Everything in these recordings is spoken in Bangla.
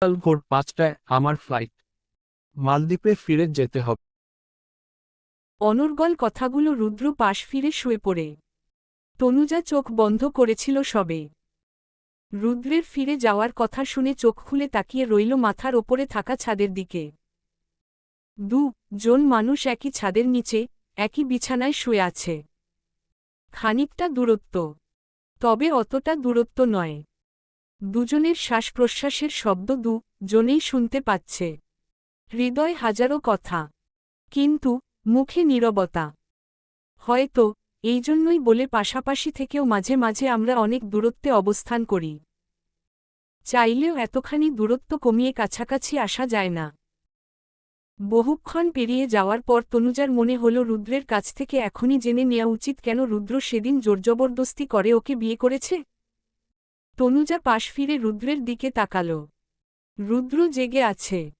কাল ভোর পাঁচটায় আমার ফ্লাইট মালদ্বীপে ফিরে যেতে হবে। অনর্গল কথাগুলো রুদ্র পাশ ফিরে শুয়ে পড়ে। তনুজা চোখ বন্ধ করেছিল সবে। রুদ্রের ফিরে যাওয়ার কথা শুনে চোখ খুলে তাকিয়ে রইল মাথার ওপরে থাকা ছাদের দিকে। দু, জন মানুষ একই ছাদের নিচে, একই বিছানায় শুয়ে আছে। খানিকটা দূরত্ব। তবে অতটা দূরত্ব নয়। দুজনের শ্বাস প্রশ্বাসের শব্দ দু জনেই শুনতে পাচ্ছে। হৃদয় হাজারো কথা, কিন্তু মুখে নীরবতা। হয়তো এই জন্যই বলে পাশাপাশি থেকেও মাঝে মাঝে আমরা অনেক দূরত্বে অবস্থান করি। চাইলেও এতখানি দূরত্ব কমিয়ে কাছাকাছি আসা যায় না। বহুক্ষণ পেরিয়ে যাওয়ার পর তনুজার মনে হল রুদ্রের কাছ থেকে এখনই জেনে নেওয়া উচিত কেন রুদ্র সেদিন জোরজবরদস্তি করে ওকে বিয়ে করেছে। তনুজা পাশ ফিরে রুদ্রের দিকে তাকাল। রুদ্র জেগে আছে।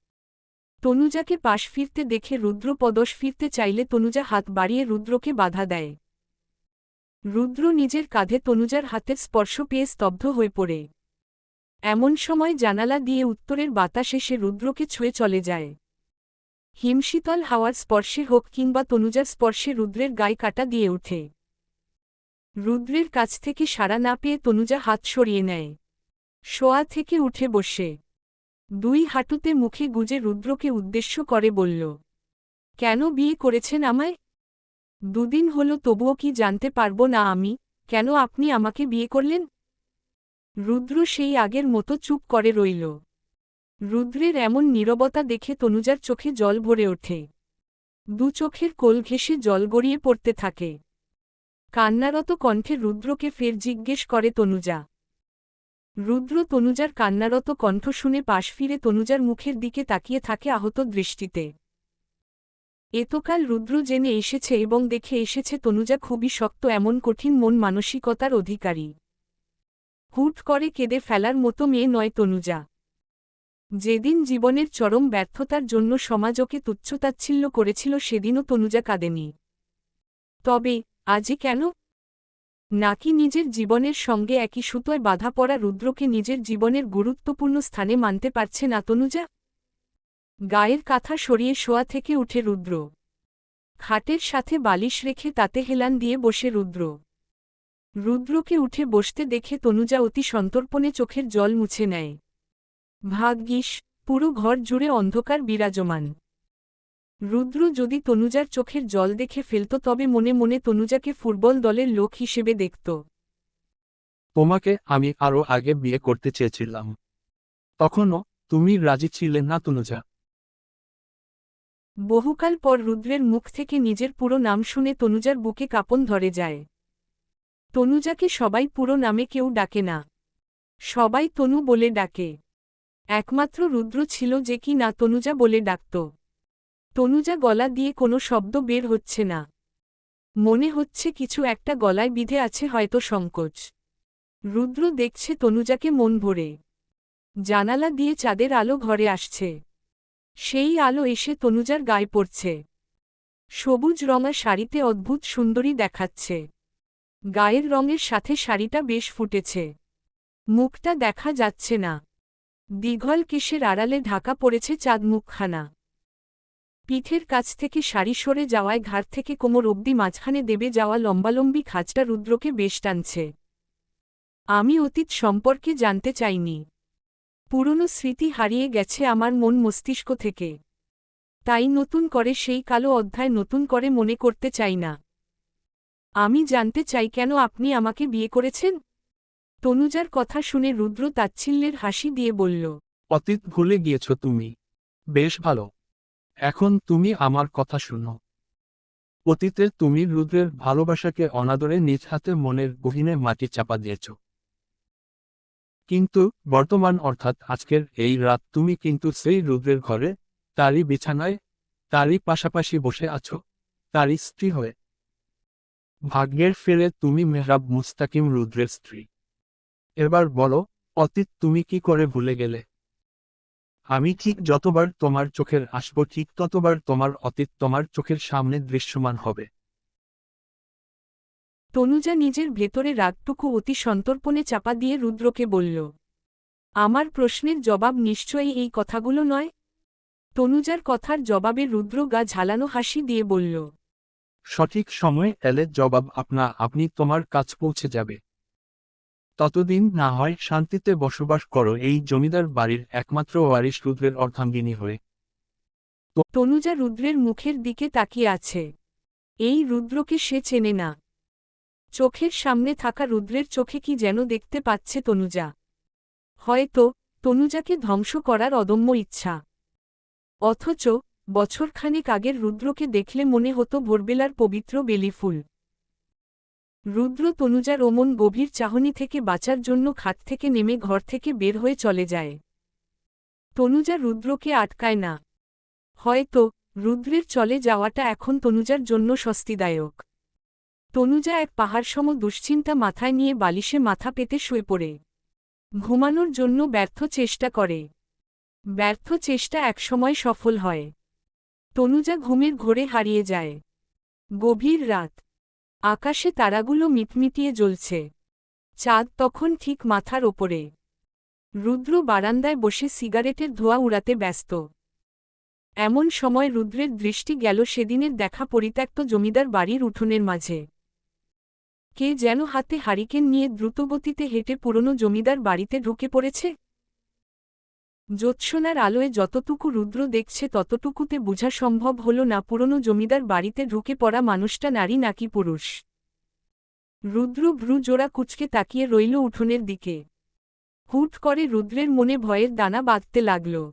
তনুজাকে পাশ ফিরতে দেখে রুদ্র পদশ ফিরতে চাইলে তনুজা হাত বাড়িয়ে রুদ্রকে বাধা দেয়। রুদ্র নিজের কাঁধে তনুজার হাতের স্পর্শ পেয়ে স্তব্ধ হয়ে পড়ে। এমন সময় জানালা দিয়ে উত্তরের বাতাসে সে রুদ্রকে ছুঁয়ে চলে যায়। হিমশীতল হাওয়ার স্পর্শে হোক কিংবা তনুজার স্পর্শে রুদ্রের গায়ে কাটা দিয়ে ওঠে। রুদ্রের কাছ থেকে সাড়া না পেয়ে তনুজা হাত সরিয়ে নেয়। শোয়া থেকে উঠে বসে। দুই হাঁটুতে মুখে গুজে রুদ্রকে উদ্দেশ্য করে বলল, কেন বিয়ে করেছেন আমায়? দুদিন হল তবুও কি জানতে পারব না আমি, কেন আপনি আমাকে বিয়ে করলেন? রুদ্র সেই আগের মতো চুপ করে রইল। রুদ্রের এমন নীরবতা দেখে তনুজার চোখে জল ভরে ওঠে। দু চোখের কোল ঘেঁষে জল গড়িয়ে পড়তে থাকে। কান্নারত কণ্ঠে রুদ্রকে ফের জিজ্ঞেস করে, তনুজা। রুদ্র তনুজার কান্নারত কণ্ঠ শুনে পাশ ফিরে তনুজার মুখের দিকে তাকিয়ে থাকে আহত দৃষ্টিতে। এতকাল রুদ্র জেনে এসেছে এবং দেখে এসেছে তনুজা খুবই শক্ত এমন কঠিন মন মানসিকতার অধিকারী। হুট করে কেঁদে ফেলার মতো মেয়ে নয় তনুজা। যেদিন জীবনের চরম ব্যর্থতার জন্য সমাজকে তুচ্ছতাচ্ছিল্য করেছিল, সেদিনও তনুজা কাঁদেনি। তবে আজই কেন? নাকি নিজের জীবনের সঙ্গে একই সুতোয় বাধা পড়া রুদ্রকে নিজের জীবনের গুরুত্বপূর্ণ স্থানে মানতে পারছে না তনুজা? গায়ের কাঁথা সরিয়ে শোয়া থেকে উঠে রুদ্র। খাটের সাথে বালিশ রেখে তাতে হেলান দিয়ে বসে রুদ্র। রুদ্রকে উঠে বসতে দেখে তনুজা অতি সন্তর্পণে চোখের জল মুছে নেয়। ভাগ্যিস, পুরো ঘর জুড়ে অন্ধকার বিরাজমান। রুদ্র যদি তনুজার চোখের জল দেখে ফেলত তবে মনে মনে তনুজাকে ফুটবল দলের লোক হিসেবে দেখত। তোমাকে আমি আরও আগে বিয়ে করতে চেয়েছিলাম। তখনও তুমি রাজি ছিলে না তনুজা। বহুকাল পর রুদ্রের মুখ থেকে নিজের পুরো নাম শুনে তনুজার বুকে কাপন ধরে যায়। তনুজাকে সবাই পুরো নামে কেউ ডাকে না। সবাই তনু বলে ডাকে। একমাত্র রুদ্র ছিল যে কি না তনুজা বলে ডাকত। তনুজা গলা দিয়ে কোনো শব্দ বের হচ্ছে না। মনে হচ্ছে কিছু একটা গলায় বিধে আছে হয়তো সংকোচ। রুদ্র দেখছে তনুজাকে মন ভরে। জানালা দিয়ে চাঁদের আলো ঘরে আসছে। সেই আলো এসে তনুজার গায়ে পড়ছে। সবুজ রঙা শাড়িতে অদ্ভুত সুন্দরী দেখাচ্ছে। গায়ের রঙের সাথে শাড়িটা বেশ ফুটেছে। মুখটা দেখা যাচ্ছে না। দীঘল কেশের আড়ালে ঢাকা পড়েছে চাঁদ মুখখানা। পিঠের কাছ থেকে শাড়ি সরে যাওয়ায় ঘাড় থেকে কোমর অবধি মাঝখানে দেবে যাওয়া লম্বালম্বি খাঁজটা রুদ্রকে বেশ টানছে। আমি অতীত সম্পর্কে জানতে চাইনি। পুরনো স্মৃতি হারিয়ে গেছে আমার মন মস্তিষ্ক থেকে। তাই নতুন করে সেই কালো অধ্যায় নতুন করে মনে করতে চাই না। আমি জানতে চাই কেন আপনি আমাকে বিয়ে করেছেন? তনুজার কথা শুনে রুদ্র তাচ্ছিল্যের হাসি দিয়ে বলল, অতীত ভুলে গিয়েছ তুমি। বেশ ভালো। এখন তুমি আমার কথা শুনো। অতীতে তুমি রুদ্রের ভালোবাসাকে অনাদরে নিজ হাতে মনের গহিনে মাটি চাপা দিয়েছ। কিন্তু বর্তমান অর্থাৎ আজকের এই রাত তুমি কিন্তু সেই রুদ্রের ঘরে, তারই বিছানায়, তারই পাশাপাশি বসে আছো, তারই স্ত্রী হয়ে। ভাগ্যের ফেরে তুমি মেহরাব মুস্তাকিম রুদ্রের স্ত্রী। এবার বলো, অতীত তুমি কি করে ভুলে গেলে? আমি ঠিক যতবার তোমার চোখের আসব ঠিক ততবার তোমার অতীত তোমার চোখের সামনে দৃশ্যমান হবে। তনুজা নিজের ভেতরে রাগটুকু অতি সন্তর্পণে চাপা দিয়ে রুদ্রকে বলল আমার প্রশ্নের জবাব নিশ্চয়ই এই কথাগুলো নয়? তনুজার কথার জবাবে রুদ্র গা ঝালানো হাসি দিয়ে বলল সঠিক সময় এলে জবাব আপনা আপনি তোমার কাছ পৌঁছে যাবে। ততদিন না হয় শান্তিতে বসবাস করো, এই জমিদার বাড়ির একমাত্র ওয়ারিশ রুদ্রের অর্ধাঙ্গিনী হয়ে। তনুজা রুদ্রের মুখের দিকে তাকিয়ে আছে। এই রুদ্রকে সে চেনে না। চোখের সামনে থাকা রুদ্রের চোখে কি যেন দেখতে পাচ্ছে তনুজা। হয়তো তনুজাকে ধ্বংস করার অদম্য ইচ্ছা। অথচ বছরখানেক আগের রুদ্রকে দেখলে মনে হতো ভোরবেলার পবিত্র বেলি ফুল। রুদ্র তনুজার ওমন গভীর চাহনি থেকে বাঁচার জন্য খাট থেকে নেমে ঘর থেকে বের হয়ে চলে যায়। তনুজা রুদ্রকে আটকায় না। হয়তো রুদ্রের চলে যাওয়াটা এখন তনুজার জন্য স্বস্তিদায়ক। তনুজা এক পাহাড়সম দুশ্চিন্তা মাথায় নিয়ে বালিশে মাথা পেতে শুয়ে পড়ে। ঘুমানোর জন্য ব্যর্থ চেষ্টা করে। ব্যর্থ চেষ্টা একসময় সফল হয়। তনুজা ঘুমের ঘোরে হারিয়ে যায়। গভীর রাত। আকাশে তারাগুলো মিটমিটিয়ে জ্বলছে। চাঁদ তখন ঠিক মাথার ওপরে। রুদ্র বারান্দায় বসে সিগারেটের ধোঁয়া উড়াতে ব্যস্ত। এমন সময় রুদ্রের দৃষ্টি গেল সেদিনের দেখা পরিত্যক্ত জমিদার বাড়ির উঠোনের মাঝে। কে যেন হাতে হারিকেন নিয়ে দ্রুতগতিতে হেঁটে পুরনো জমিদার বাড়িতে ঢুকে পড়েছে। জ্যোৎস্নার আলোয় যতটুকু রুদ্র দেখছে ততটুকুতে বোঝা সম্ভব হল না পুরনো জমিদার বাড়িতে ঢুকে পড়া মানুষটা নারী নাকি পুরুষ। রুদ্র ভ্রু জোড়া কুচকে তাকিয়ে রইল উঠোনের দিকে। হুট করে রুদ্রের মনে ভয়ের দানা বাঁধতে লাগল।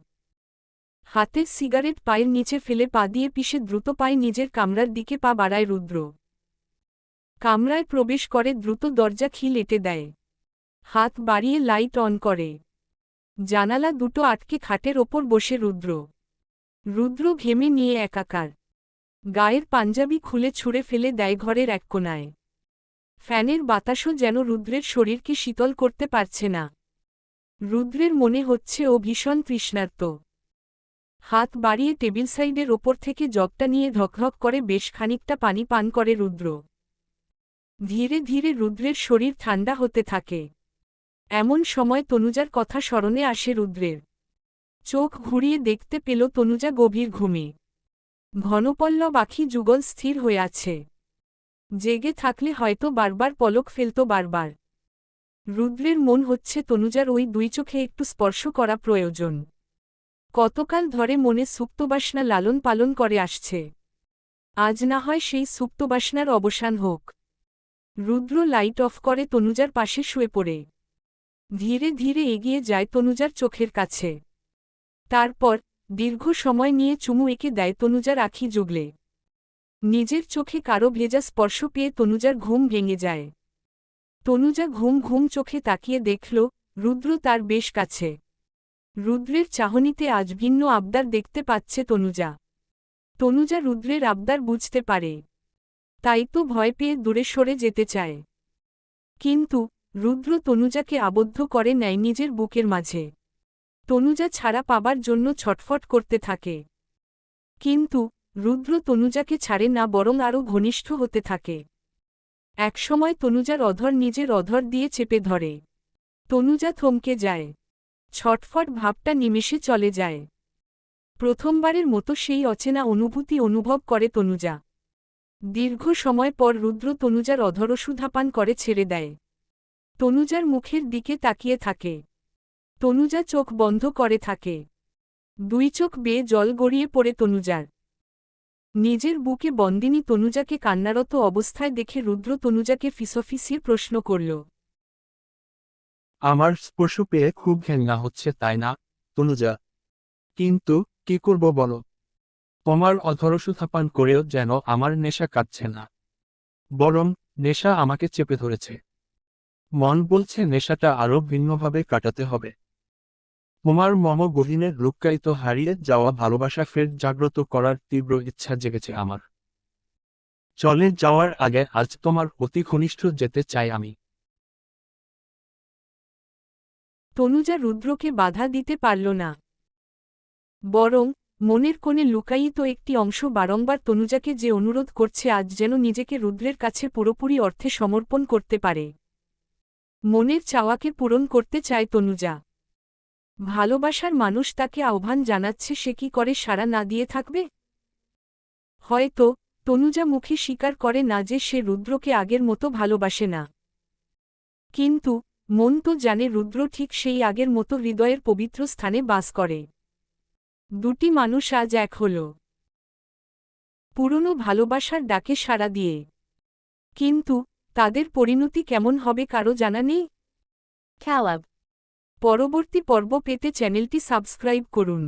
হাতের সিগারেট পায়ের নিচে ফেলে পা দিয়ে পিষে দ্রুত পায়ে নিজের কামরার দিকে পা বাড়ায় রুদ্র। কামরায় প্রবেশ করে দ্রুত দরজা খিল এটে দেয়। হাত বাড়িয়ে লাইট অন করে। জানালা দুটো আটকে খাটের ওপর বসে রুদ্র। রুদ্র ঘেমে নিয়ে একাকার। গায়ের পাঞ্জাবি খুলে ছুঁড়ে ফেলে দেয় ঘরের এক কোনায়। ফ্যানের বাতাসও যেন রুদ্রের শরীরকে শীতল করতে পারছে না। রুদ্রের মনে হচ্ছে ও ভীষণ তৃষ্ণার্ত। হাত বাড়িয়ে টেবিল সাইডের ওপর থেকে জগটা নিয়ে ধকধক করে বেশ খানিকটা পানি পান করে রুদ্র। ধীরে ধীরে রুদ্রের শরীর ঠান্ডা হতে থাকে। এমন সময় তনুজার কথা স্মরণে আসে রুদ্রের। চোখ ঘুরিয়ে দেখতে পেল তনুজা গভীর ঘুমে। ঘনপল্ল আখি যুগল স্থির হয়ে আছে। জেগে থাকলে হয়তো বারবার পলক ফেলত বারবার। রুদ্রের মন হচ্ছে তনুজার ওই দুই চোখে একটু স্পর্শ করা প্রয়োজন। কতকাল ধরে মনে সুপ্তবাসনা লালন পালন করে আসছে। আজ না হয় সেই সুপ্তবাসনার অবসান হোক। রুদ্র লাইট অফ করে তনুজার পাশে শুয়ে পড়ে। ধীরে ধীরে এগিয়ে যায় তনুজার চোখের কাছে। তারপর, দীর্ঘ সময় নিয়ে চুমু এঁকে দেয় তনুজার আখি জুগলে। নিজের চোখে কারও ভেজা স্পর্শ পেয়ে তনুজার ঘুম ভেঙে যায়। তনুজা ঘুম ঘুম চোখে তাকিয়ে দেখল, রুদ্র তার বেশ কাছে। রুদ্রের চাহনিতে আজ ভিন্ন আবদার দেখতে পাচ্ছে তনুজা। তনুজা রুদ্রের আবদার বুঝতে পারে। তাই তো ভয় পেয়ে দূরে সরে যেতে চায়। কিন্তু রুদ্র তনুজাকে আবদ্ধ করে নেয় নিজের বুকের মাঝে। তনুজা ছাড়া পাবার জন্য ছটফট করতে থাকে। কিন্তু রুদ্র তনুজাকে ছাড়ে না বরং আরও ঘনিষ্ঠ হতে থাকে। একসময় তনুজার অধর নিজের অধর দিয়ে চেপে ধরে। তনুজা থমকে যায়। ছটফট ভাবটা নিমেষে চলে যায়। প্রথমবারের মতো সেই অচেনা অনুভূতি অনুভব করে তনুজা। দীর্ঘ সময় পর রুদ্র তনুজার অধর সুধাপান করে ছেড়ে দেয়। তনুজার মুখের দিকে তাকিয়ে থাকে। তনুজা চোখ বন্ধ করে থাকে। দুই চোখ বেয়ে জল গড়িয়ে পড়ে তনুজার। নিজের বুকে বন্দিনী তনুজাকে কান্নারত অবস্থায় দেখে রুদ্র তনুজাকে ফিসফিসিয়ে প্রশ্ন করল, আমার স্পর্শ পেয়ে খুব ঘেন্না হচ্ছে, তাই না, তনুজা? কিন্তু কি করব বলো? তোমার অধরসুথাপান করেও যেন আমার নেশা কাটছে না। বরং নেশা আমাকে চেপে ধরেছে। মন বলছে নেশাটা আরও ভিন্নভাবে কাটাতে হবে। তোমার মম গহীনের লুক্কায়িত হারিয়ে যাওয়া ভালোবাসা ফের জাগ্রত করার তীব্র ইচ্ছা জেগেছে আমার। চলে যাওয়ার আগে আজ তোমার অতি ঘনিষ্ঠ যেতে চাই আমি। তনুজা রুদ্রকে বাধা দিতে পারল না। বরং মনের কোণে লুকায়িত একটি অংশ বারংবার তনুজাকে যে অনুরোধ করছে আজ যেন নিজেকে রুদ্রের কাছে পুরোপুরি অর্থে সমর্পণ করতে পারে। মনের চাওয়াকে পূরণ করতে চায় তনুজা। ভালোবাসার মানুষ তাকে আহ্বান জানাচ্ছে, সে কি করে সাড়া না দিয়ে থাকবে? হয়তো তনুজা মুখে স্বীকার করে না যে সে রুদ্রকে আগের মতো ভালোবাসে না। কিন্তু মন তো জানে রুদ্র ঠিক সেই আগের মতো হৃদয়ের পবিত্র স্থানে বাস করে। দুটি মানুষ আজ এক হল। পুরনো ভালোবাসার ডাকে সাড়া দিয়ে। কিন্তু তাদের পরিণতি কেমন হবে কারও জানা নেই? খেলাব পরবর্তী পর্ব পেতে চ্যানেলটি সাবস্ক্রাইব করুন।